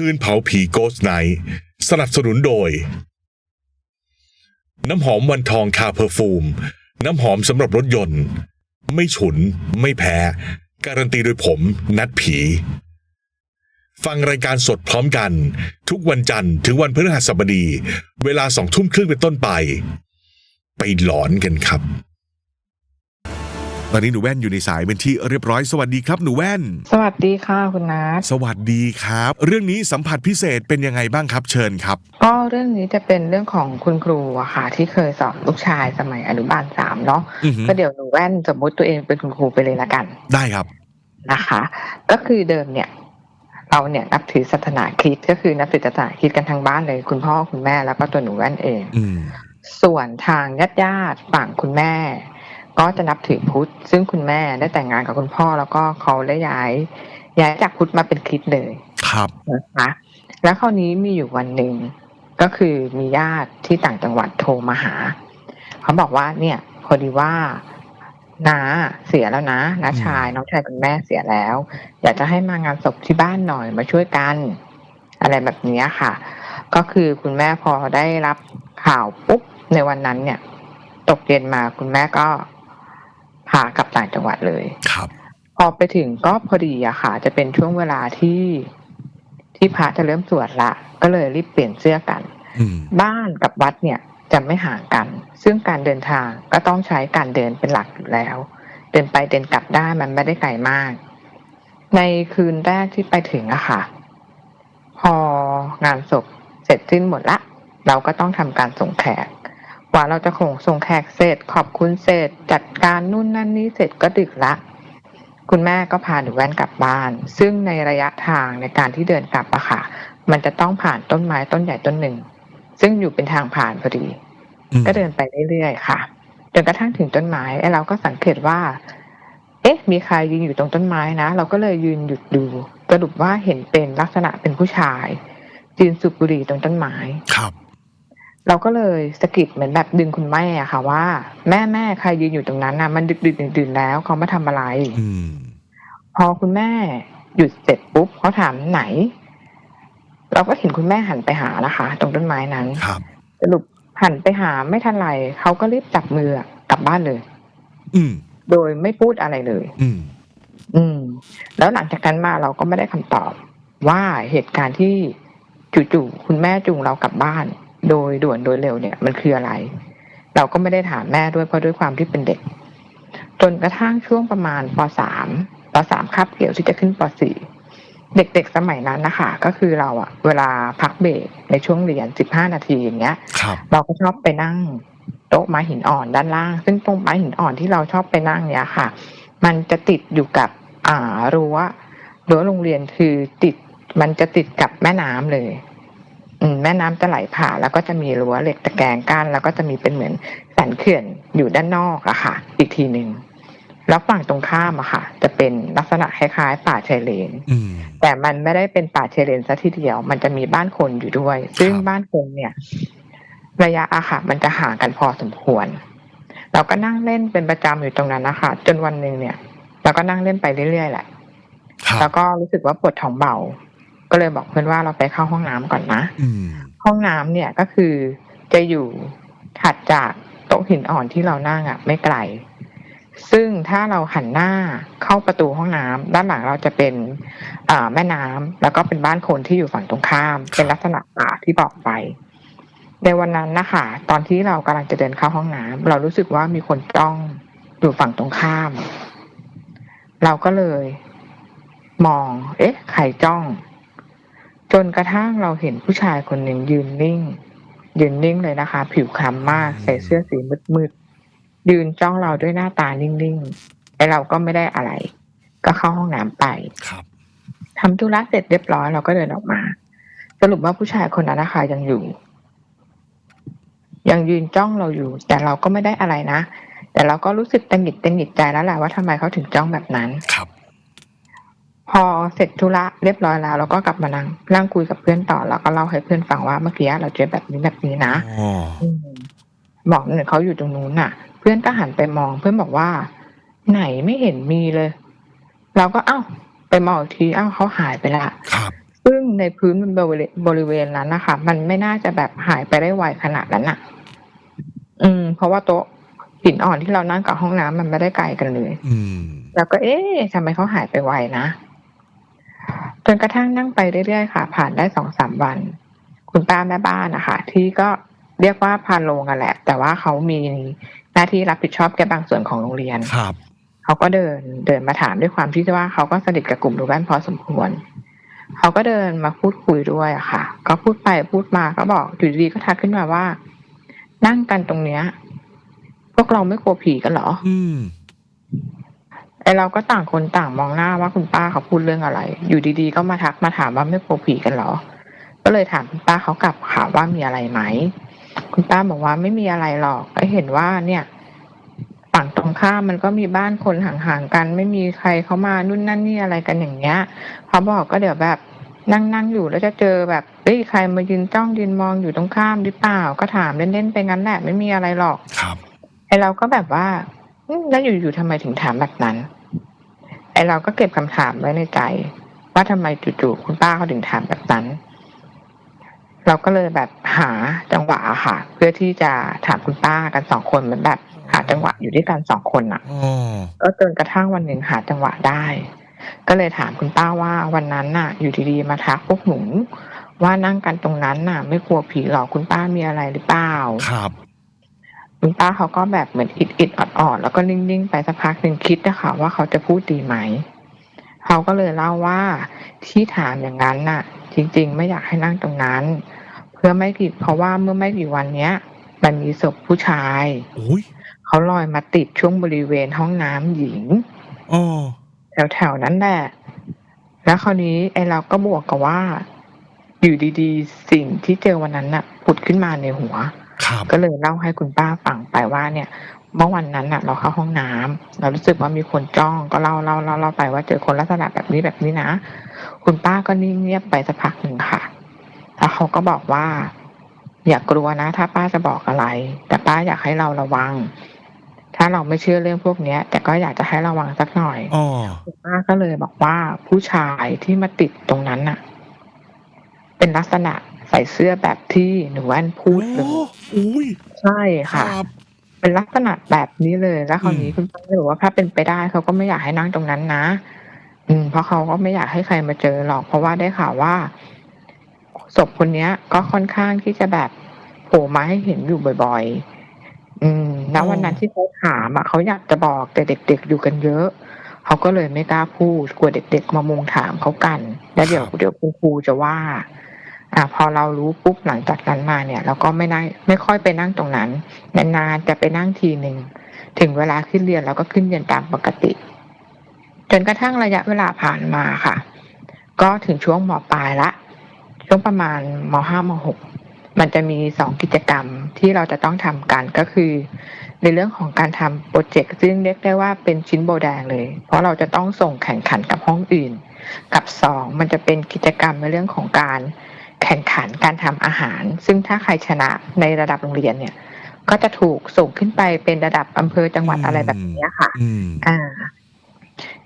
คืนเผาผีโกสไนสนับสนุนโดย น้ำหอมวันทองคาเพอร์ฟูม น้ำหอมสำหรับรถยนต์ ไม่ฉุน ไม่แพ้ การันตีโดยผมนัดผี ฟังรายการสดพร้อมกัน ทุกวันจันทร์ถึงวันพฤหัสบดี เวลาสองทุ่มครึ่งเป็นต้นไป ไปหลอนกันครับ ตอนนี้หนูแว่นอยู่ในสายเป็นที่เรียบร้อยสวัสดีครับหนูแว่น สวัสดีค่ะคุณนัทสวัสดีครับ เรื่องนี้สัมผัสพิเศษเป็นยังไงบ้างครับ เชิญครับ ก็เรื่องนี้จะเป็นเรื่องของคุณครูอะค่ะ ที่เคยสอนลูกชายสมัยอนุบาลสามเนาะอือหือ ก็เดี๋ยวหนูแว่นสมมุติตัวเองเป็นคุณครูไปเลยละกันได้ครับ นะคะ ก็คือเดิมเนี่ย เราเนี่ยนับถือศาสนาคริสต์ก็คือนับถือศาสนาคริสต์กันทั้งบ้านเลย คุณพ่อคุณแม่แล้วก็ตัวหนูแว่นเอง อืมส่วนทางญาติญาติๆฝั่งคุณแม่ ก็จะนับถือพุทธ ซึ่งคุณแม่ได้แต่งงานกับคุณพ่อ แล้วก็เขาได้ย้าย ย้ายจากพุทธมาเป็นคริสต์เลยครับนะคะแล้วคราวนี้มีอยู่วันหนึ่งก็คือมีญาติที่ต่างจังหวัดโทรมาหา เขาบอกว่าเนี่ย พอดีว่าน้าเสียแล้วนะน้าชายน้องชายคุณแม่เสียแล้ว อยากจะให้มางานศพที่บ้านหน่อยมาช่วยกัน อะไรแบบเนี้ยค่ะ ก็คือคุณแม่พอได้รับข่าวปุ๊บในวันนั้นเนี่ย ตกเย็นมาคุณแม่ก็ พากลับต่างจังหวัดเลยครับพอไปถึงก็พอดีอะค่ะ จะเป็นช่วงเวลาที่ที่พระจะเริ่มสวดละก็เลยรีบเปลี่ยนเสื้อกันอืมบ้านกับวัดเนี่ยจะไม่ห่างกัน ซึ่งการเดินทางก็ต้องใช้การเดินเป็นหลักอยู่แล้ว เดินไปเดินกลับได้มันไม่ได้ไกลมาก ในคืนแรกที่ไปถึงอะค่ะ พองานศพเสร็จสิ้นหมดละ เราก็ต้องทำการส่งแขก กว่าเราจะคงส่งแขกเสร็จ ขอบคุณเสร็จ จัดการนู่นนั่นนี่เสร็จก็ดึกละ คุณแม่ก็พาหนูแว่นกลับบ้าน ซึ่งในระยะทางในการที่เดินกลับอะค่ะ มันจะต้องผ่านต้นไม้ต้นใหญ่ต้นหนึ่ง ซึ่งอยู่เป็นทางผ่านพอดีอืมก็เดินไปเรื่อยๆค่ะจนกระทั่งถึงต้นไม้ไอ้เราก็สังเกตว่า เอ๊ะ มีใครยืนอยู่ตรงต้นไม้นะ เราก็เลยยืนหยุดดูสรุปว่าเห็นเป็นลักษณะเป็นผู้ชายยืนสูบบุหรี่ตรงต้นไม้ ครับ เราก็เลยสะกิดเหมือนแบบดึงคุณแม่อะค่ะว่า แม่แม่ใครยืนอยู่ตรงนั้นนะมันดึกดึกๆดื่นๆแล้วเขามาทำอะไรอืมพอคุณแม่หยุดเสร็จปุ๊บเขาถามไหน เราก็เห็นคุณแม่หันไปหานะคะ ตรงต้นไม้นั้นครับสรุปหันไปหาไม่ทันไรเขาก็รีบจับมือกลับบ้านเลย อืมโดยไม่พูดอะไรเลย อืมอืม แล้วหลังจากนั้นมาเราก็ไม่ได้คำตอบว่าเหตุการณ์ที่จู่ๆคุณแม่จูงเรากลับบ้าน โดยด่วนโดยเร็วเนี่ยมันคืออะไร เราก็ไม่ได้ถามแม่ด้วยเพราะด้วยความที่เป็นเด็ก จนกระทั่งช่วงประมาณปสามปสามคาบเกี่ยวที่จะขึ้นปสี่เด็กๆสมัยนั้นนะคะ ก็คือเราอะเวลาพักเบรกในช่วงเรียนสิบห้านาทีอย่างเงี้ยครับเราก็ชอบไปนั่งโต๊ะไม้หินอ่อนด้านล่าง ซึ่งตรงไม้หินอ่อนที่เราชอบไปนั่งเนี่ยค่ะ มันจะติดอยู่กับอ่ารั้วรั้วโรงเรียนคือติดมันจะติดกับแม่น้ำเลยอืม แม่น้ำจะไหลผ่านแล้วก็จะมีรั้วเหล็กตะแกรงกั้นแล้วก็จะมีเป็นเหมือนสันเขื่อนอยู่ด้านนอกอะค่ะ อีกทีหนึ่งแล้วฝั่งตรงข้ามอะค่ะ จะเป็นลักษณะคล้ายๆ ป่าชายเลนอืมแต่มันไม่ได้เป็นป่าเชายเลนซะทีเดียว มันจะมีบ้านคนอยู่ด้วย ซึ่งครับบ้านคนเนี่ย ระยะอะค่ะ มันจะห่างกันพอสมควร เราก็นั่งเล่นเป็นประจำอยู่ตรงนั้นนะคะจนวันหนึ่งเนี่ย เราก็นั่งเล่นไปเรื่อยๆแหละครัแล้บวก็รู้สึกว่าปวดท้องเบา ก็เลยบอกเพื่อนว่าเราไปเข้าห้องน้ำก่อนนะอืมห้องน้ำเนี่ยก็คือจะอยู่ถัดจากโต๊ะหินอ่อนที่เรานั่งอะไม่ไกล ซึ่งถ้าเราหันหน้าเข้าประตูห้องน้ำด้านหลังเราจะเป็นอ่าแม่น้ำแล้วก็เป็นบ้านคนที่อยู่ฝั่งตรงข้าม เป็นลักษณะป่าที่บอกไปในวันนั้นนะคะตอนที่เรากำลังจะเดินเข้าห้องน้ำเรารู้สึกว่ามีคนจ้องอยู่ฝั่งตรงข้าม เราก็เลย มอง เอ๊ะ ใครจ้อง จนกระทั่งเราเห็นผู้ชายคนหนึ่งยืนนิ่ง ยืนนิ่งเลยนะคะ ผิวคล้ำมากใส่เสื้อสีมืดๆยืนจ้องเราด้วยหน้าตานิ่งๆไอเราก็ไม่ได้อะไร ก็เข้าห้องน้ำไปครับทำธุระเสร็จเรียบร้อยเราก็เดินออกมา สรุปว่าผู้ชายคนนั้นนะคะยังอยู่ ยังยืนจ้องเราอยู่ แต่เราก็ไม่ได้อะไรนะแต่เราก็รู้สึกตังหงิดตังหงิดใจแล้วแหละว่าทำไมเขาถึงจ้องแบบนั้นครับ พอเสร็จธุระเรียบร้อยแล้วเราก็กลับมานั่งนั่งคุยกับเพื่อนต่อแล้วก็เล่าให้เพื่อนฟังว่าเมื่อกี้เราเจอแบบนี้แบบนี้นะอ๋ออืมบอกหนึ่งเขาอยู่ตรงนู้นน่ะ เพื่อนก็หันไปมองเพื่อนบอกว่า ไหนไม่เห็นมีเลย เราก็เอ้า ไปมองอีกทีเอ้าเขาหายไปละครับซึ่งในพื้นบริเวณบริเวณนั้นนะคะมันไม่น่าจะแบบหายไปได้ไวขนาดนั้นอะ อืม เพราะว่าโต๊ะหินอ่อนที่เรานั่งกับห้องน้ำมันไม่ได้ไกลกันเลย อืม แล้วก็เอ๊ะทำไมเขาหายไปไวนะ จนกระทั่งนั่งไปเรื่อยๆค่ะ ผ่านได้สองสามวัน คุณป้าแม่บ้านนะคะที่ก็เรียกว่าพานโรงกันแหละ แต่ว่าเขามีหน้าที่รับผิดชอบแค่บางส่วนของโรงเรียนครับเขาก็เดินเดินมาถามด้วยความที่ว่าเขาก็สนิทกับกลุ่มดูแว่นพอสมควรเขาก็เดินมาพูดคุยด้วยอะค่ะ ก็พูดไปพูดมาก็บอกอยู่ดีๆก็ทักขึ้นมาว่า นั่งกันตรงเนี้ย พวกเราไม่กลัวผีกันเหรอ อืม ไอเราก็ต่างคนต่างมองหน้าว่าคุณป้าเขาพูดเรื่องอะไร อยู่ดีๆ ก็มาทักมาถามว่าไม่กลัวผีกันเหรอ ก็เลยถามคุณป้าเขากลับค่ะว่ามีอะไรไหม คุณป้าบอกว่าไม่มีอะไรหรอกก็เห็นว่าเนี่ยฝั่งตรงข้ามมันก็มีบ้านคนห่างๆกัน ไม่มีใครเขามานู่นนั่นนี่อะไรกันอย่างเงี้ยเขาบอกก็เดี๋ยวแบบนั่งนั่งๆอยู่แล้วจะเจอแบบเอ้ยใครมายืนจ้องยืนมองอยู่ตรงข้ามหรือเปล่า ก็ถามเล่นๆไปงั้นแหละไม่มีอะไรหรอกครับไอเราก็แบบว่าอืม แล้วอยู่ๆทำไมถึงถามแบบนั้น ไอเราก็เก็บคำถามไว้ในใจ ว่าทำไมจู่ๆคุณป้าเขาถึงถามแบบนั้น เราก็เลยแบบหาจังหวะอะค่ะ เพื่อที่จะถามคุณป้ากันสองคนเหมือนแบบ หาจังหวะอยู่ด้วยกันสองคนอะอ๋อก็จนกระทั่งวันหนึ่งหาจังหวะได้ ก็เลยถามคุณป้าว่าวันนั้นน่ะ อยู่ดีๆมาทักพวกหนูว่านั่งกันตรงนั้นน่ะ ไม่กลัวผีหรอกคุณป้ามีอะไรหรือเปล่าครับ คุณป้าเขาก็แบบเหมือนอิดอิดออดออดๆแล้วก็นิ่งๆไปสักพักหนึ่งคิดนะคะว่าเขาจะพูดดีไหมเขาก็เลยเล่าว่าที่ถามอย่างนั้นน่ะ จริง ๆ ไม่อยากให้นั่งตรงนั้น เพื่อไม่กี่เพราะว่าเมื่อไม่กี่วันเนี้ย มันมีศพผู้ชายโอ้ยเขาลอยมาติดช่วงบริเวณห้องน้ำหญิงอ๋อแถวๆนั้นแหละแล้วคราวนี้ไอ้เราก็บวกกับว่า อยู่ดีๆ สิ่งที่เจอวันนั้นน่ะ ผุดขึ้นมาในหัวครับ ก็เลยเล่าให้คุณป้าฟังไปว่าเนี่ย เมื่อวันนั้นน่ะ เราเข้าห้องน้ำเรารู้สึกว่ามีคนจ้องก็เล่าเล่าเล่าเล่าไปว่าเจอคนลักษณะแบบนี้แบบนี้นะ คุณป้าก็นิ่งเงียบไปสักพักหนึ่งค่ะแล้วเขาก็บอกว่า อย่ากลัวนะ ถ้าป้าจะบอกอะไร แต่ป้าอยากให้เราระวัง ถ้าเราไม่เชื่อเรื่องพวกเนี้ย แต่ก็อยากจะให้ระวังสักหน่อยอคุณป้าก็เลยบอกว่าผู้ชายที่มาติดตรงนั้นน่ะ เป็นลักษณะ ใส่เสื้อแบบที่หนูแว่นพูดเลยโอ้ยใช่คค่ะรับเป็นลักษณะแบบนี้เลยแล้วคราวนี้อืมคุณป้าก็บอกว่าถ้าเป็นไปได้เขาก็ไม่อยากให้นั่งตรงนั้นนะ อืมเพราะเขาก็ไม่อยากให้ใครมาเจอหรอก เพราะว่าได้ข่าวว่าศพคนเนี้ย ก็ค่อนข้างที่จะแบบโผล่มาให้เห็นอยู่บ่อยๆ อืมแล้ววันนั้นที่เขาถามอะเขาอยากจะบอกแต่เด็ก ๆ อยู่กันเยอะเขาก็เลยไม่กล้าพูดกลัวเด็ก ๆ มามุงถามเขากัน แล้วเดี๋ยวครับเดี๋ยวคุณครูจะว่า อ่าพอเรารู้ปุ๊บหลังจากนั้นมาเนี่ยเราก็ไม่นั่งไม่ค่อยไปนั่งตรงนั้นนานๆจะไปนั่งทีหนึ่งถึงเวลาขึ้นเรียนเราก็ขึ้นเรียนตามปกติ จนกระทั่งระยะเวลาผ่านมาค่ะ ก็ถึงช่วงมปลายละ ช่วงประมาณมห้ามหกมันจะมีสองกิจกรรมที่เราจะต้องทำกันก็คือ ในเรื่องของการทำโปรเจกต์ซึ่งเรียกได้ว่าเป็นชิ้นโบแดงเลย เพราะเราจะต้องส่งแข่งขันกับห้องอื่น กับสองมันจะเป็นกิจกรรมในเรื่องของการ แข่งขันการทำอาหาร ซึ่งถ้าใครชนะในระดับโรงเรียนเนี่ย ก็จะถูกส่งขึ้นไปเป็นระดับอำเภอจังหวัดอะไรแบบนี้ค่ะอืมอ่า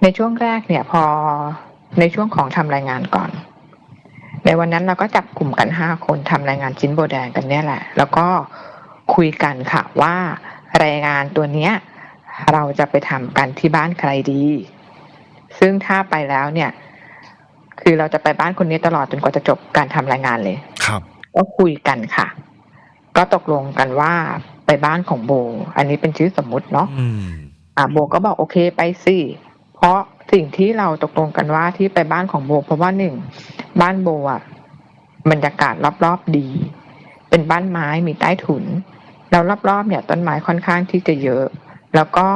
ในช่วงแรกเนี่ย พอในช่วงของทำรายงานก่อน ในวันนั้นเราก็จับกลุ่มกันห้าคนทำรายงานชิ้นโบแดงกันเนี่ยแหละ แล้วก็คุยกันค่ะว่ารายงานตัวเนี้ย เราจะไปทำกันที่บ้านใครดี ซึ่งถ้าไปแล้วเนี่ย คือเราจะไปบ้านคนนี้ตลอดจนกว่าจะจบการทำรายงานเลย ครับ ก็คุยกันค่ะ ก็ตกลงกันว่าไปบ้านของโบ อันนี้เป็นชื่อสมมุติเนาะอืมอ่าโบก็บอกโอเคไปสิเพราะสิ่งที่เราตกลงกันว่าที่ไปบ้านของโบ เพราะว่าหนึ่งบ้านโบอะบรรยากาศรอบๆดี เป็นบ้านไม้มีใต้ถุน แล้วรอบๆเนี่ยต้นไม้ค่อนข้างที่จะเยอะ แล้วก็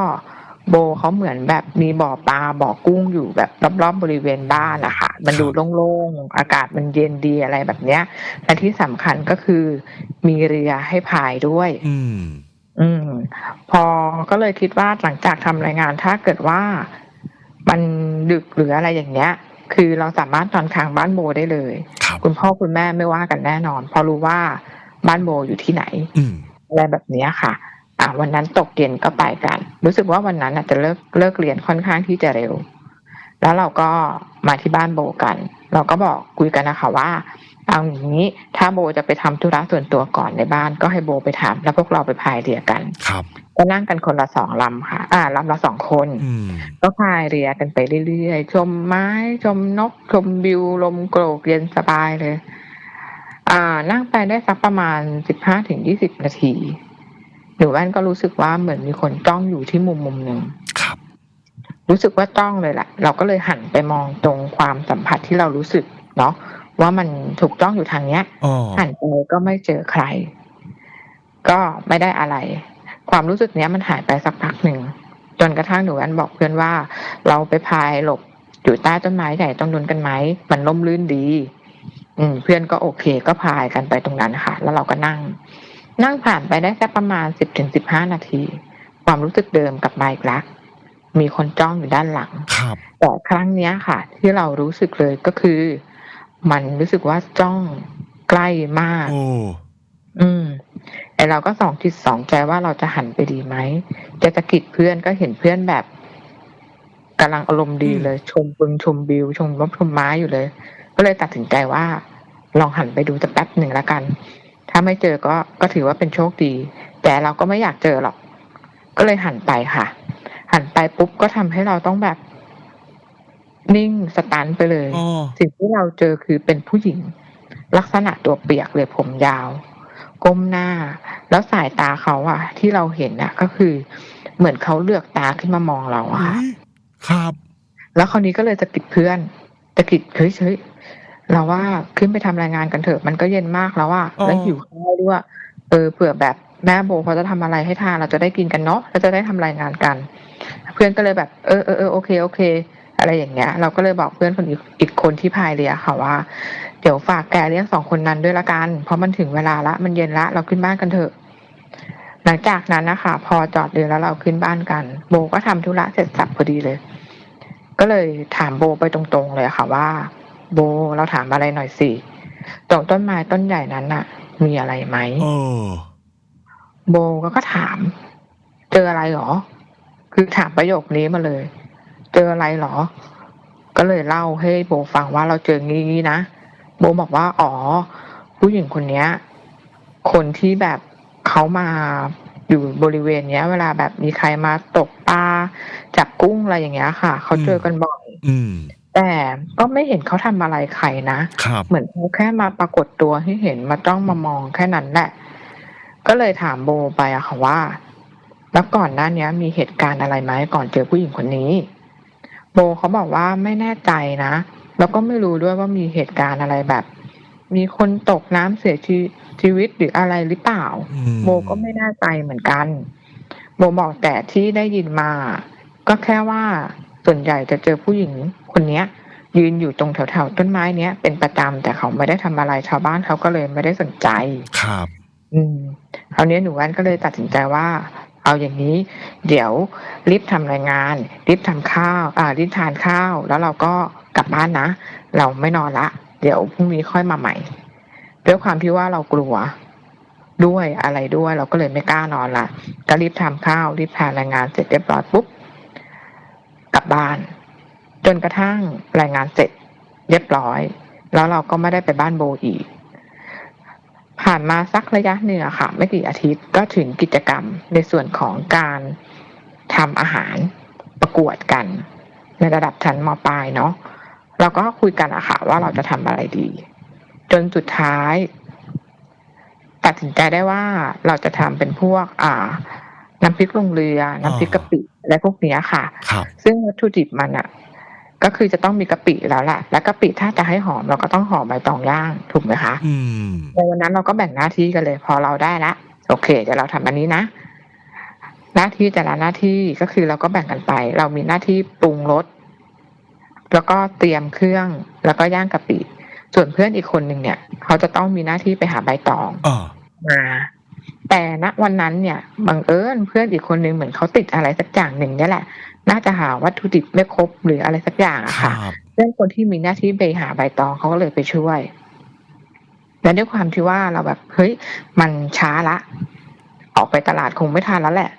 โบเขาเหมือนแบบมีบ่อปลาบ่อกุ้งอยู่แบบรอบๆบริเวณบ้านนะคะมันดูโล่งๆ อากาศมันเย็นดีอะไรแบบเนี้ยและที่สำคัญก็คือมีเรือให้พายด้วย อืม อืม พอก็เลยคิดว่าหลังจากทำรายงานถ้าเกิดว่ามันดึกหรืออะไรอย่างเงี้ย คือเราสามารถนอนค้างบ้านโบได้เลยครับคุณพ่อคุณแม่ไม่ว่ากันแน่นอนเพราะรู้ว่าบ้านโบอยู่ที่ไหนอืมอะไรแบบเนี้ยค่ะ อ่าวันนั้นตกเย็นก็ไปกัน รู้สึกว่าวันนั้นอาจจะเลิกเลิกเรียนค่อนข้างที่จะเร็ว แล้วเราก็มาที่บ้านโบกัน เราก็บอกคุยกันนะคะว่าเอาอย่างนี้ถ้าโบจะไปทำธุระส่วนตัวก่อนในบ้าน ก็ให้โบไปทำแล้วพวกเราไปพายเรือกัน ครับ ก็นั่งกันคนละสองลำค่ะ อ่าลำละสองคนอืมก็พายเรือกันไปเรื่อยๆชมไม้ ชมนก ชมวิวลมโกรกเย็นสบายเลย อ่า นั่งไปได้สักประมาณสิบห้าถึงยี่สิบนาที หนูแว่นก็รู้สึกว่าเหมือนมีคนจ้องอยู่ที่มุมมุมหนึ่งครับ รู้สึกว่าจ้องเลยแหละ เราก็เลยหันไปมองตรงความสัมผัสที่เรารู้สึกเนาะว่ามันถูกจ้องอยู่ทางเนี้ยอ๋อหันไปก็ไม่เจอใคร ก็ไม่ได้อะไร ความรู้สึกเนี้ยมันหายไปสักพักหนึ่งจนกระทั่งหนูอันบอกเพื่อนว่า เราไปพายหลบอยู่ใต้ต้นไม้ใหญ่ตรงนู้นกันไหมมันล่มลื่นดี อืม เพื่อนก็โอเค ก็พายกันไปตรงนั้นค่ะ แล้วเราก็นั่ง นั่งผ่านไปได้แค่ประมาณสิบถึงสิบห้านาที ความรู้สึกเดิมกลับมาอีกแล้วมีคนจ้องอยู่ด้านหลังครับแต่ครั้งเนี้ยค่ะ ที่เรารู้สึกเลยก็คือ มันรู้สึกว่าจ้องใกล้มาก โอ้อืมไอเราก็สองจิตสองใจว่าเราจะหันไปดีไหมจะตะกิดเพื่อนก็เห็นเพื่อนแบบกำลังอารมณ์ดีเลย ชมบึงชมวิวชมรบชมไม้อยู่เลย ก็เลยตัดสินใจว่า ลองหันไปดูสักแป๊บหนึ่งแล้วกัน ถ้าไม่เจอก็ก็ถือว่าเป็นโชคดี แต่เราก็ไม่อยากเจอหรอก ก็เลยหันไปค่ะ หันไปปุ๊บก็ทำให้เราต้องแบบ นิ่งสตันไปเลยอ๋อสิ่งที่เราเจอคือเป็นผู้หญิง ลักษณะตัวเปียกเลยผมยาว ก้มหน้า แล้วสายตาเขาอะที่เราเห็นอะก็คือ เหมือนเขาเลือกตาขึ้นมามองเราอะค่ะอุ๊ยครับ แล้วคราวนี้ก็เลยจะกิดเพื่อนตะกิดเฮ้ยเฮ้ย เราว่าขึ้นไปทำรายงานกันเถอะ มันก็เย็นมากแล้วอะอ๋อแล้วหิวข้าวด้วยเออเผื่อแบบแม่โบเขาจะทำอะไรให้ทานเราจะได้กินกันเนาะเราจะได้ทำรายงานกัน เพื่อนก็เลยแบบ เออเออเออโอเคโอเค อะไรอย่างเงี้ย เราก็เลยบอกเพื่อนคนอีกอีกคนที่พายเรือค่ะว่า เดี๋ยวฝากแกเลี้ยงสองคนนั้นด้วยละกัน เพราะมันถึงเวลาละมันเย็นละเราขึ้นบ้านกันเถอะ หลังจากนั้นนะคะพอจอดเรือแล้วเราขึ้นบ้านกัน โบก็ทำธุระเสร็จสับพอดีเลย ก็เลยถามโบไปตรงๆเลยค่ะว่า โบเราถามอะไรหน่อยสิตรงต้นไม้ต้นใหญ่นั้นน่ะ มีอะไรไหมโอ้โบก็ก็ถาม เจออะไรหรอ คือถามประโยคนี้มาเลย เจออะไรหรอ ก็เลยเล่าให้โบฟังว่าเราเจองี้นะโบบอกว่า อ๋อ ผู้หญิงคนเนี้ย คนที่แบบเขามาอยู่บริเวณเนี้ย เวลาแบบมีใครมาตกปลาจับกุ้งอะไรอย่างเงี้ยค่ะ เขาเจอกันบ่อยอืม แต่ก็ไม่เห็นเขาทำอะไรใครนะครับ เหมือนเขาแค่มาปรากฏตัวให้เห็นมาจ้องมามองแค่นั้นแหละ ก็เลยถามโบไปอะค่ะว่า แล้วก่อนหน้าเนี้ย มีเหตุการณ์อะไรไหมก่อนเจอผู้หญิงคนนี้ โบเขาบอกว่าไม่แน่ใจนะ แล้วก็ไม่รู้ด้วยว่ามีเหตุการณ์อะไรแบบ มีคนตกน้ำเสียชีชีวิตหรืออะไรหรือเปล่า อืม โบก็ไม่แน่ใจเหมือนกัน โบบอกแต่ที่ได้ยินมา ก็แค่ว่าส่วนใหญ่จะเจอผู้หญิง คนเนี้ยยืนอยู่ตรงแถวๆต้นไม้เนี้ยเป็นประจำแต่เขาไม่ได้ทำอะไรชาวบ้านเขาก็เลยไม่ได้สนใจครับ อืมคราวนี้หนูแว่นก็เลยตัดสินใจว่า เอาอย่างนี้ เดี๋ยวรีบทำรายงานรีบทำข้าว อ่ารีบทานข้าว แล้วเราก็กลับบ้านนะ เราไม่นอนละ เดี๋ยวพรุ่งนี้ค่อยมาใหม่ด้วยความที่ว่าเรากลัวด้วยอะไรด้วยเราก็เลยไม่กล้านอนละก็รีบทำข้าวรีบทานรายงานเสร็จเรียบร้อยปุ๊บกลับบ้าน จนกระทั่งรายงานเสร็จเรียบร้อย แล้วเราก็ไม่ได้ไปบ้านโบอีก ผ่านมาสักระยะหนึ่งอะค่ะ ไม่กี่อาทิตย์ก็ถึงกิจกรรมในส่วนของการทำอาหารประกวดกัน ในระดับชั้นมปลายเนาะเราก็คุยกันอะค่ะ ว่าเราจะทำอะไรดี จนสุดท้าย ตัดสินใจได้ว่าเราจะทำเป็นพวก อ่าน้ำพริกลงเรือ น้ำพริกกะปิและพวกเนี้ยค่ะครับซึ่งวัตถุดิบมันอะ ก็คือจะต้องมีกะปิแล้วแหละและกะปิถ้าจะให้หอมเราก็ต้องห่อใบตองย่างถูกไหมคะอืมในวันนั้นเราก็แบ่งหน้าที่กันเลย พอเราได้ละโอเคเดี๋ยวเราทำอันนี้นะหน้าที่แต่ละหน้าที่ก็คือเราก็แบ่งกันไป เรามีหน้าที่ปรุงรสแล้วก็เตรียมเครื่อง แล้วก็ย่างกะปิ ส่วนเพื่อนอีกคนหนึ่งเนี่ย เขาจะต้องมีหน้าที่ไปหาใบตองอ่ามาแต่ณวันนั้นเนี่ยบังเอิญเพื่อนอีกคนหนึ่งเหมือนเขาติดอะไรสักอย่างหนึ่งเนี่ยแหละ น่าจะหาวัตถุดิบไม่ครบหรืออะไรสักอย่างอะคค่ะรับเพื่อนคนที่มีหน้าที่ไปหาใบตองเขาก็เลยไปช่วย และด้วยความที่ว่าเราแบบเฮ้ยมันช้าละ ออกไปตลาดคงไม่ทันแล้วแหละ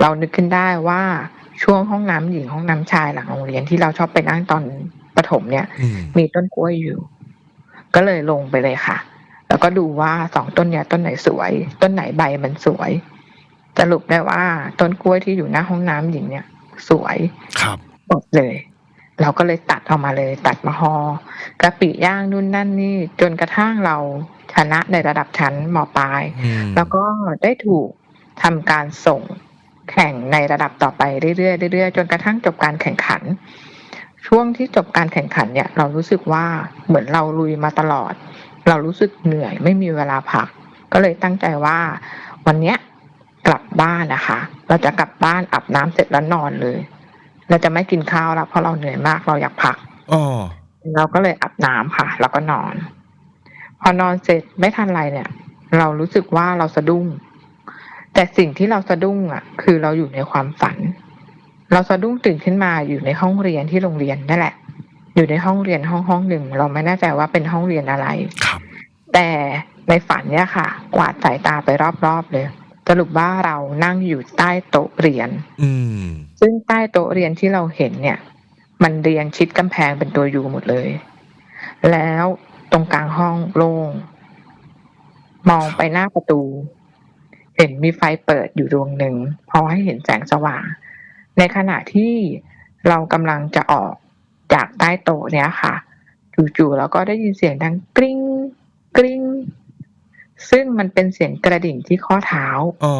เรานึกขึ้นได้ว่าช่วงห้องน้ำหญิงห้องน้ำชายหลังโรงเรียนที่เราชอบไปนั่งตอนปฐมเนี่ยอืมมีต้นกล้วยอยู่ ก็เลยลงไปเลยค่ะ แล้วก็ดูว่าสองต้นเนี้ยต้นไหนสวย ต้นไหนใบมันสวย สรุปได้ว่าต้นกล้วยที่อยู่หน้าห้องน้ำหญิงเนี่ย สวยครับหมดเลย เราก็เลยตัดออกมาเลย ตัดมาหอกะปิย่างนู่นนั่นนี่ จนกระทั่งเราชนะในระดับชั้นมปลายอืมแล้วก็ได้ถูกทำการส่งแข่งในระดับต่อไปเรื่อยๆเรื่อยๆจนกระทั่งจบการแข่งขัน ช่วงที่จบการแข่งขันเนี่ย เรารู้สึกว่าเหมือนเราลุยมาตลอด เรารู้สึกเหนื่อยไม่มีเวลาพัก ก็เลยตั้งใจว่า วันเนี้ย กลับบ้านนะคะ เราจะกลับบ้านอาบน้ำเสร็จแล้วนอนเลย เราจะไม่กินข้าวแล้วเพราะเราเหนื่อยมากเราอยากพักอ๋อเราก็เลยอาบน้ำค่ะ แล้วก็นอน พอนอนเสร็จไม่ทันไรเนี่ย เรารู้สึกว่าเราสะดุ้ง แต่สิ่งที่เราสะดุ้งอะ คือเราอยู่ในความฝัน เราสะดุ้งตื่นขึ้นมาอยู่ในห้องเรียนที่โรงเรียนนั่นแหละ อยู่ในห้องเรียนห้องห้องหนึ่ง เราไม่แน่ใจว่าเป็นห้องเรียนอะไรครับแต่ในฝันเนี่ยค่ะ กวาดสายตาไปรอบๆเลย สรุปว่าเรานั่งอยู่ใต้โต๊ะเรียน อืม ซึ่งใต้โต๊ะเรียนที่เราเห็นเนี่ย มันเรียงชิดกำแพงเป็นตัวยูหมดเลย แล้วตรงกลางห้องโล่ง มองไปหน้าประตู เห็นมีไฟเปิดอยู่ดวงหนึ่งพอให้เห็นแสงสว่าง ในขณะที่เรากำลังจะออกจากใต้โต๊ะเนี่ยค่ะ จู่ๆเราก็ได้ยินเสียงดังกริ้งกริ้ง ซึ่งมันเป็นเสียงกระดิ่งที่ข้อเท้าอ๋อ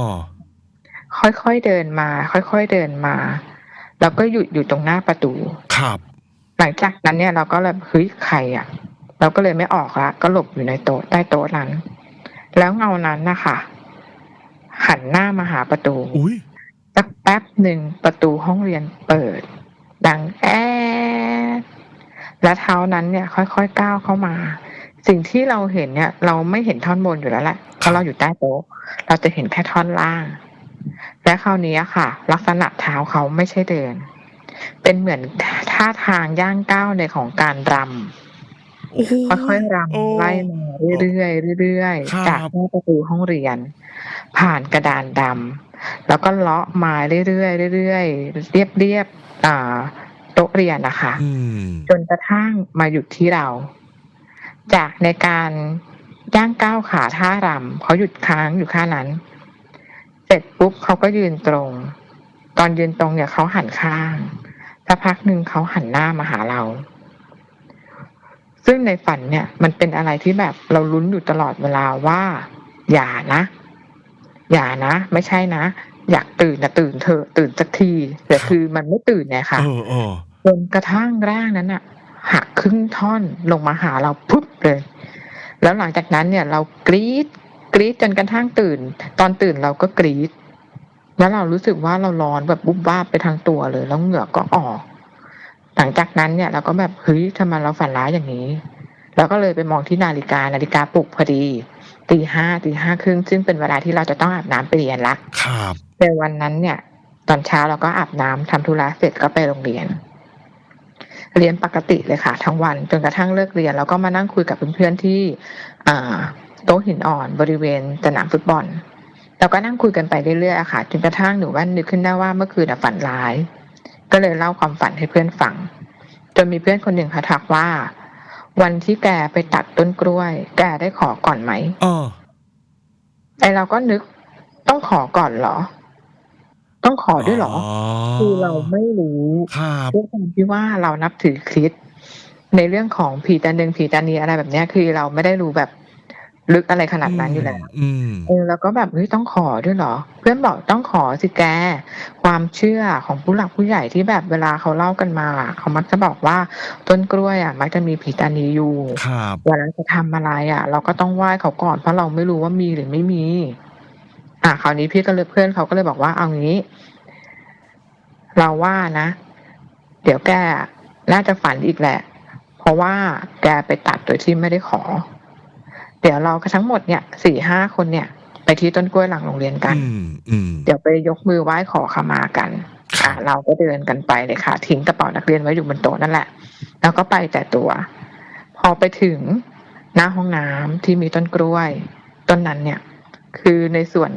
ค่อยๆเดินมา ค่อยๆเดินมา แล้วก็หยุดอยู่ตรงหน้าประตู ครับ หลังจากนั้นเนี่ยเราก็เลยเฮ้ยใครอะ เราก็เลยไม่ออกละก็หลบอยู่ในโต๊ะใต้โต๊ะนั้น แล้วเงานั้นนะคะหันหน้ามาหาประตูอุ้ยสักแป๊บหนึ่งประตูห้องเรียนเปิด ดังแอดและเท้านั้นเนี่ย ค่อยๆก้าวเข้ามา สิ่งที่เราเห็นเนี่ย เราไม่เห็นท่อนบนอยู่แล้วแหละเพราะเราอยู่ใต้โต๊ะเราจะเห็นแค่ท่อนล่าง และคราวนี้ค่ะ ลักษณะเท้าเขาไม่ใช่เดิน เป็นเหมือนท่าทางย่างก้าวในของการรำโอ้โหค่อยๆรโอ้ำไล่มาเรื่อยๆเรื่อยครับๆจากหน้าประตูห้องเรียน ผ่านกระดานดำแล้วก็เลาะมาเรื่อยๆเรื่อยๆเรียบเรียบๆอ่าโต๊ะเรียนนะคะอืมจนกระทั่งมาหยุดที่เรา จากในการย่างก้าวขาท่ารำเขาหยุดค้างอยู่ข้างนั้น เสร็จปุ๊บเขาก็ยืนตรง ตอนยืนตรงเนี่ยเขาหันข้างสักพักหนึ่งเขาหันหน้ามาหาเรา ซึ่งในฝันเนี่ย มันเป็นอะไรที่แบบเราลุ้นอยู่ตลอดเวลาว่า อย่านะ อย่านะ ไม่ใช่นะ อยากตื่นนะตื่นเถอะตื่นสักทีแต่คือมันไม่ตื่นเนี่ยค่ะเออเออจนกระทั่งร่างนั้นอะ หักครึ่งท่อนลงมาหาเราปุ๊บเลย แล้วหลังจากนั้นเนี่ย เรากรีดกรีดจนกระทั่งตื่น ตอนตื่นเราก็กรีดแล้วเรารู้สึกว่าเราร้อนแบบบุบบ้าบไปทั้งตัวเลย แล้วเหงื่อก็ออก หลังจากนั้นเนี่ย เราก็แบบเฮ้ยทำไมเราฝันร้ายอย่างนี้แล้วก็เลยไปมองที่นาฬิกานาฬิกาปลุกพอดีตีห้าตีห้าครึ่งซึ่งเป็นเวลาที่เราจะต้องอาบน้ำไปเรียนละครับในวันนั้นเนี่ย ตอนเช้าเราก็อาบน้ำทำธุระเสร็จก็ไปโรงเรียน เรียนปกติเลยค่ะ ทั้งวันจนกระทั่งเลิกเรียน แล้วก็มานั่งคุยกับเพื่อนๆที่อ่าโต๊ะหินอ่อนบริเวณสนามฟุตบอลเราก็นั่งคุยกันไปเรื่อยๆอะค่ะจนกระทั่งหนูว่านึกขึ้นได้ว่าเมื่อคืนอะฝันร้าย ก็เลยเล่าความฝันให้เพื่อนฟังจนมีเพื่อนคนหนึ่งเขาทักว่า วันที่แกไปตัดต้นกล้วย แกได้ขอก่อนไหมเออไอเราก็นึกต้องขอก่อนเหรอ ต้องขอด้วยเหรอ คือเราไม่รู้ครับ ด้วยความที่ว่าเรานับถือคริสต์ในเรื่องของผีตาหนึ่งผีตานีอะไรแบบเนี้ย คือเราไม่ได้รู้แบบลึกอะไรขนาดนั้นอยู่แล้ว อืม เออแล้วก็แบบเฮ้ยต้องขอด้วยเหรอ เพื่อนบอกต้องขอสิแก ความเชื่อของผู้หลักผู้ใหญ่ที่แบบเวลาเขาเล่ากันมาอะเขามักจะบอกว่าต้นกล้วยอะมักจะมีผีตานีอยู่ครับ เวลาจะทำอะไรอะ เราก็ต้องไหว้เขาก่อนเพราะเราไม่รู้ว่ามีหรือไม่มี อะคราวนี้พี่ก็เลยเพื่อนเขาก็เลยบอกว่าเอางี้ เราว่านะ เดี๋ยวแกน่าจะฝันอีกแหละ เพราะว่าแกไปตัดโดยที่ไม่ได้ขอ เดี๋ยวเราก็ทั้งหมดเนี่ยสี่ห้าคนเนี่ย ไปที่ต้นกล้วยหลังโรงเรียนกันอืมอืมเดี๋ยวไปยกมือไหว้ขอขมากันครัอะบเราก็เดินกันไปเลยค่ะ ทิ้งกระเป๋านักเรียนไว้อยู่บนโต๊ะนั่นแหละ แล้วก็ไปแต่ตัว พอไปถึงหน้าห้องน้ำที่มีต้นกล้วย ต้นนั้นเนี่ย คือในส่วน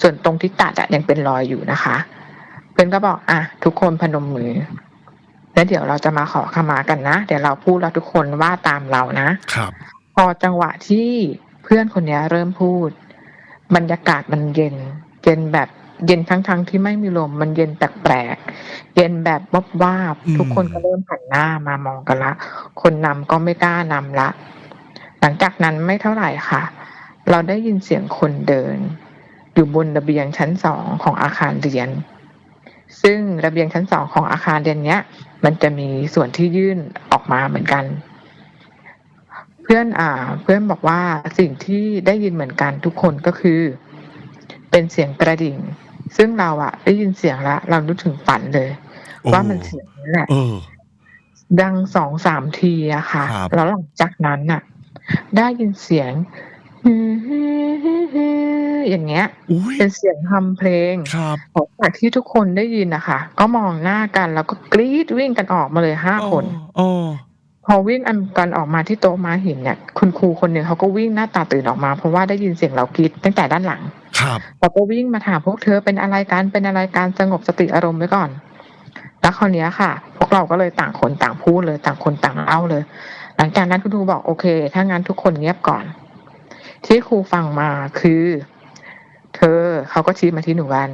ส่วนตรงที่ตัดอะยังเป็นรอยอยู่นะคะเพื่อนก็บอกอะทุกคนพนมมือ แล้วเดี๋ยวเราจะมาขอขมากันนะเดี๋ยวเราพูดแล้วทุกคนว่าตามเรานะครับ พอจังหวะที่เพื่อนคนเนี้ยเริ่มพูด บรรยากาศมันเย็น เย็นแบบเย็นทั้งๆทที่ไม่มีลมมันเย็นแปลกๆเย็นแบบวบวาบอืมทุกคนก็เริ่มหันหน้ามามองกันละ คนนำก็ไม่กล้านำละ หลังจากนั้นไม่เท่าไหร่ค่ะ เราได้ยินเสียงคนเดิน อยู่บนระเบียงชั้นสองของอาคารเรียน ซึ่งระเบียงชั้นสองของอาคารเรียนเนี้ย มันจะมีส่วนที่ยื่นออกมาเหมือนกัน เพื่อนอ่า เพื่อนบอกว่าสิ่งที่ได้ยินเหมือนกันทุกคนก็คือ เป็นเสียงกระดิ่ง ซึ่งเราอะได้ยินเสียงแล้วเรานึกถึงฝันเลยโอ้ว่ามันเสียงนี้แหละเออดังสองสามทีอะค่ะครับแล้วหลังจากนั้นน่ะ ได้ยินเสียง อย่างเงี้ย อุ้ยเป็นเสียงทำเพลงครับหลังจากที่ทุกคนได้ยินนะคะ ก็มองหน้ากันแล้วก็กรี๊ดวิ่งกันออกมาเลยห้าคนอ๋อพอวิ่งอันกันออกมาที่โต๊ะม้าหินเนี่ย คุณครูคนหนึ่งเขาก็วิ่งหน้าตาตื่นออกมา เพราะว่าได้ยินเสียงเรากรี๊ดตั้งแต่ด้านหลัง ครับเราก็วิ่งมาถามพวกเธอเป็นอะไรกันเป็นอะไรการสงบสติอารมณ์ไว้ก่อน แล้วคราวเนี้ยค่ะ พวกเราก็เลยต่างคนต่างพูดเลยต่างคนต่างเล่าเลย หลังจากนั้นคุณครูบอกโอเค ถ้างั้นทุกคนเงียบก่อน ที่ครูฟังมาคือ เธอเขาก็ชี้มาที่หนูวัน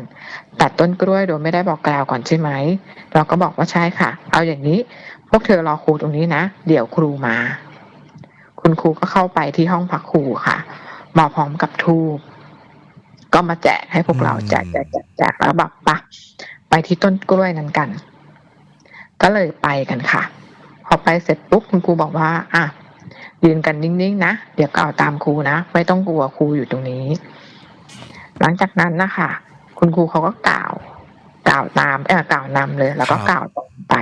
ตัดต้นกล้วยโดยไม่ได้บอกกล่าวก่อนใช่ไหม เราก็บอกว่าใช่ค่ะ เอาอย่างนี้ พวกเธอรอครูตรงนี้นะ เดี๋ยวครูมา คุณครูก็เข้าไปที่ห้องพักครูค่ะมาพร้อมกับทูบก็มาแจกให้พวกเราอืมแจกแจกแจกแจกแล้วบอกปะไปที่ต้นกล้วยนั้นกัน ก็เลยไปกันค่ะ พอไปเสร็จปุ๊บคุณครูบอกว่า อะ ยืนกันนิ่งๆนะ เดี๋ยวก็เอาตามครูนะ ไม่ต้องกลัวครูอยู่ตรงนี้ หลังจากนั้นนะคะ คุณครูเขาก็กล่าว กล่าวตามเออกล่าวนำเลย แล้วก็กล่าวต่อไป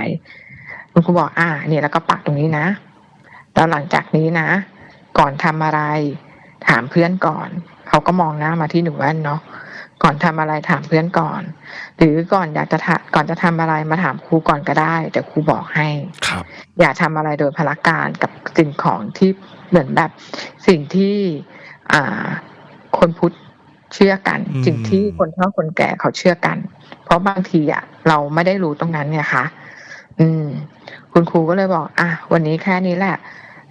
คุณครูบอกอ่า เนี่ยแล้วก็ปักตรงนี้นะ แล้วหลังจากนี้นะ ก่อนทำอะไร ถามเพื่อนก่อน ก็มองหน้ามาที่หนูแว่นเนาะก่อนทำอะไรถามเพื่อนก่อน หรือก่อนอยากจะทะก่อนจะทำอะไรมาถามครูก่อนก็ได้เดี๋ยวครูบอกให้ครับ อย่าทำอะไรโดยพละการกับสิ่งของที่เหมือนแบบ สิ่งที่อ่าคนพุทธเชื่อกันอืมสิ่งที่คนเฒ่าคนแก่เขาเชื่อกัน เพราะบางทีอะ เราไม่ได้รู้ตรงนั้นเนี่ยค่ะ อืม คุณครูก็เลยบอก อะวันนี้แค่นี้แหละ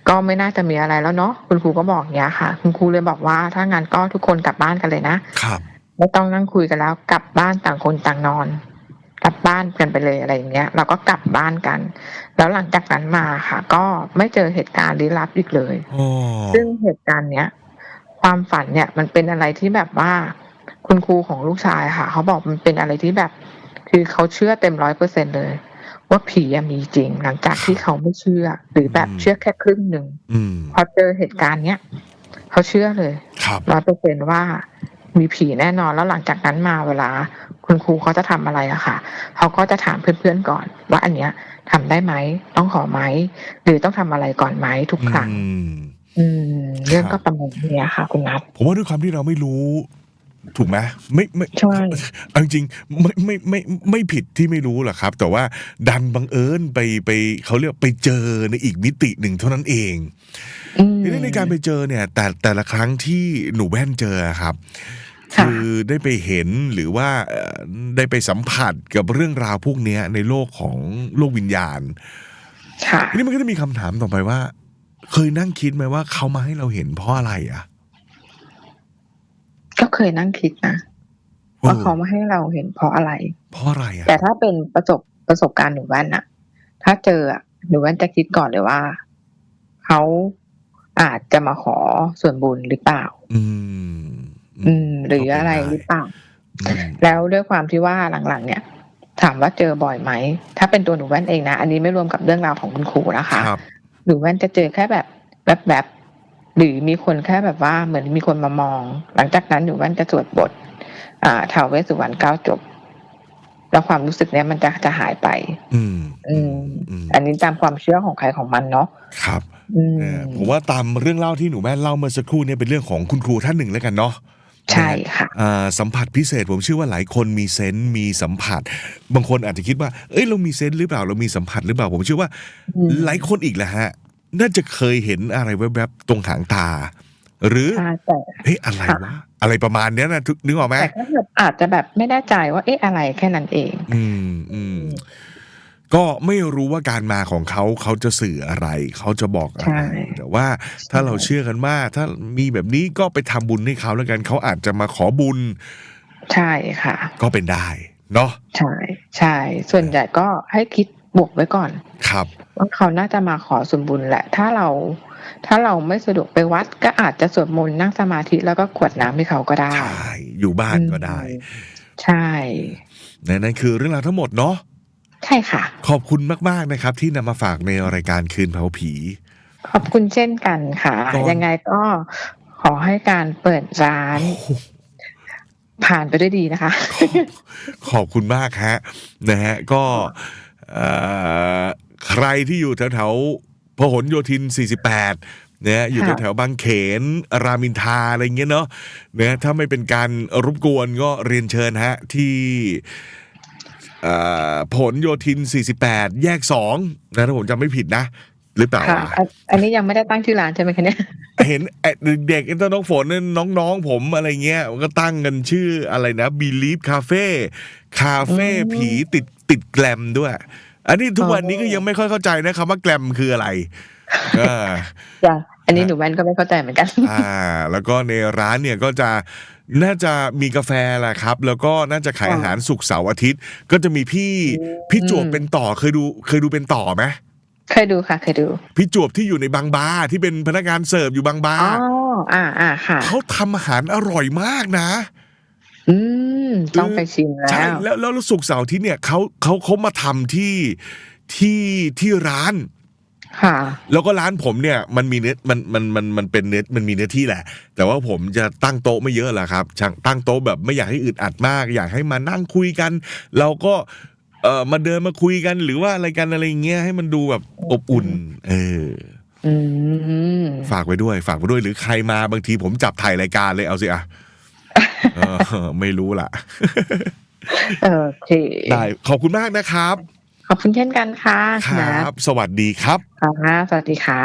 ก็ไม่น่าจะมีอะไรแล้วเนาะคุณครูก็บอกอย่างเงี้ยค่ะ คุณครูเลยบอกว่าถ้างั้นก็ทุกคนกลับบ้านกันเลยนะครับไม่ต้องนั่งคุยกันแล้ว กลับบ้านต่างคนต่างนอน กลับบ้านกันไปเลยอะไรอย่างเงี้ย เราก็กลับบ้านกัน แล้วหลังจากนั้นมาค่ะ ก็ไม่เจอเหตุการณ์ลี้ลับอีกเลยโอ้ซึ่งเหตุการณ์เนี้ยความฝันเนี่ยมันเป็นอะไรที่แบบว่า คุณครูของลูกชายค่ะ เขาบอกมันเป็นอะไรที่แบบ คือเขาเชื่อเต็มร้อยเปอร์เซ็นเลย ว่าผีอะมีจริง หลังจากที่เขาไม่เชื่อ หรือแบบเชื่อแค่ครึ่งหนึ่งอืมพอเจอเหตุการณ์เนี้ยเขาเชื่อเลยครับร้อยเปอร์เซ็นว่ามีผีแน่นอนแล้วหลังจากนั้นมาเวลา คุณครูเขาจะทำอะไรอะค่ะ เขาก็จะถามเพื่อนๆก่อน ว่าอันเนี้ยทำได้ไหมต้องขอไหมหรือต้องทำอะไรก่อนไหมทุกครั้งอืมอืมเรื่องครัก็บประมาณเนี้ยค่ะคุณนัทผมว่าด้วยความที่เราไม่รู้ ถูกไหมไม่ไม่ใช่เอาจริงๆไม่ไม่ไม่ไม่ไม่ผิดที่ไม่รู้หรอกครับ แต่ว่าดันบังเอิญไปไปเขาเรียกไปเจอในอีกมิติหนึ่งเท่านั้นเองอืมทีนี้ในการไปเจอเนี่ย แต่แต่ละครั้งที่หนูแว่นเจอครับค่ะคือได้ไปเห็นหรือว่าเอ่อได้ไปสัมผัสกับเรื่องราวพวกเนี้ยในโลกของโลกวิญญาณค่ะทีนี้มันก็จะมีคำถามต่อไปว่า เคยนั่งคิดไหมว่าเขามาให้เราเห็นเพราะอะไรอะ ก็เคยนั่งคิดนะว่าเขามาให้เราเห็นเพราะอะไร เพราะอะไรอะแต่ถ้าเป็นประสบประสบการณ์หนูแว่นอะถ้าเจออะหนูแว่นจะคิดก่อนเลยว่าเขาอาจจะมาขอส่วนบุญหรือเปล่า อืม อืม หรืออะไรหรือเปล่าอืมแล้วด้วยความที่ว่าหลังๆ เนี่ย ถามว่าเจอบ่อยไหม ถ้าเป็นตัวหนูแว่นเองนะ อันนี้ไม่รวมกับเรื่องราวของคุณครูนะคะครับหนูแว่นจะเจอแค่แบบแบบแบบๆ หรือมีคนแค่แบบว่าเหมือนมีคนมามอง หลังจากนั้นหนูแว่นจะสวดบท อ่าท้าวเวสสุวรรณเก้าจบ แล้วความรู้สึกเนี้ยมันจะจะหายไป อืม อืมอืมอันนี้ตามความเชื่อของใครของมันเนาะครับอืมเออผมว่าตามเรื่องเล่าที่หนูแม่เล่าเมื่อสักครู่เนี่ยเป็นเรื่องของคุณครูท่านหนึ่งแล้วกันเนาะใช่ค่ะอ่าสัมผัสพิเศษผมเชื่อว่าหลายคนมีเซนส์มีสัมผัส บางคนอาจจะคิดว่า เอ้ยเรามีเซนส์หรือเปล่าเรามีสัมผัสหรือเปล่าผมเชื่อว่าอืมหลายคนอีกแหละฮะ น่าจะเคยเห็นอะไรแวบๆตรงหางตา หรือใช่แต่เฮ้ยอะไรวะอะไรประมาณเนี้ยนะทุกนึกออกไหมแต่ก็แบบอาจจะแบบไม่แน่ใจว่าเอ๊ะอะไรแค่นั้นเอง อืมอืมก็ไม่รู้ว่าการมาของเขาเขาจะสื่ออะไร เขาจะบอกอะใช่ไร แต่ว่าถ้าเราเชื่อกันว่าถ้ามีแบบนี้ก็ไปทำบุญให้เขาแล้วกันเขาอาจจะมาขอบุญ ใช่ค่ะ ก็เป็นได้ เนาะใช่ ใช่ ส่วนใหญ่ก็ให้คิด บวกไว้ก่อนครับว่าเขาน่าจะมาขอส่วนบุญแหละ ถ้าเรา ถ้าเราไม่สะดวกไปวัด ก็อาจจะสวดมนต์นั่งสมาธิแล้วก็กรวดน้ำให้เขาก็ได้ใช่อยู่บ้านก็ได้ ใช่นั่นนั่นคือเรื่องราวทั้งหมดเนาะใช่ค่ะ ขอบคุณมาก ๆ นะครับ ที่นำมาฝากในรายการคืนเผาผี ขอบคุณเช่นกันค่ะก่อนยังไงก็ขอให้การเปิดร้านโอ้โหผ่านไปด้วยดีนะคะ ขอบคุณมากฮะนะฮะก็เอ่อ ใครที่อยู่แถวๆพหลโยธิน 48นะฮะอยู่ค่ะแถวๆบางเขน รามินทราอะไรเงี้ยเนาะนะฮะถ้าไม่เป็นการรบกวนก็เรียนเชิญฮะ ที่เอ่อพหลโยธิน 48 แยก 2 นะถ้าผมจำไม่ผิดนะ หรือเปล่าค่ะวะอันอันนี้ยังไม่ได้ตั้งชื่อร้านใช่ไหมคะเนี่ย เห็นไอ้เด็กๆตอนน้องฝนเนี่ยน้องๆ ผมอะไรเงี้ยมันก็ตั้งกันชื่ออะไรนะ Believe Cafe คาเฟ่อืมผีติด ติดแกลมด้วย อันนี้ทุกวันนี้อ๋อก็ยังไม่ค่อยเข้าใจนะครับว่าแกลมคืออะไรเออจ้ะอันนี้หนูแว่นก็ไม่เข้าใจเหมือนกัน อ่า แล้วก็ในร้านเนี่ยก็จะน่าจะมีกาแฟแหละครับ แล้วก็น่าจะขายอ๋อออาหารสุกร์เสาร์อาทิตย์ ก็จะมีพี่อืมพี่จวบเป็นต่อเคยดูเคยดูเป็นต่อไหมเคยดูค่ะเคยดู พี่จวบที่อยู่ในบางบาที่เป็นพนักงานเสิร์ฟอยู่บางบาอ๋ออ่าอ่าค่ะเขาทำอาหารอร่อยมากนะ อืม ต้องไปชิมแล้ใช่วแล้วแล้วแล้วสุกร์เสาร์อาที่เนี่ยเขาเขาเขามาทำที่ที่ที่ร้านค่ะแล้วก็ร้านผมเนี่ยมันมีเนื้อมันมันมันมันเป็นเนื้อมันมีเนื้อที่แหละ แต่ว่าผมจะตั้งโต๊ะไม่เยอะแหละครับช่างตั้งโต๊ะแบบไม่อยากให้อึดอัดมาก อยากให้มานั่งคุยกัน เราก็เออมาเดินมาคุยกันหรือว่าอะไรกันอะไรเงี้ยให้มันดูแบบอบอุ่น เอออืมฝากไว้ด้วย ฝากไว้ด้วยหรือใครมาบางทีผมจับถ่ายรายการเลยเอาสิอะ เออ ไม่รู้ล่ะโอเคได้ขอบคุณมากนะครับ ขอบคุณเช่นกันค่ะครับ สวัสดีครับค่ะสวัสดีค่ะ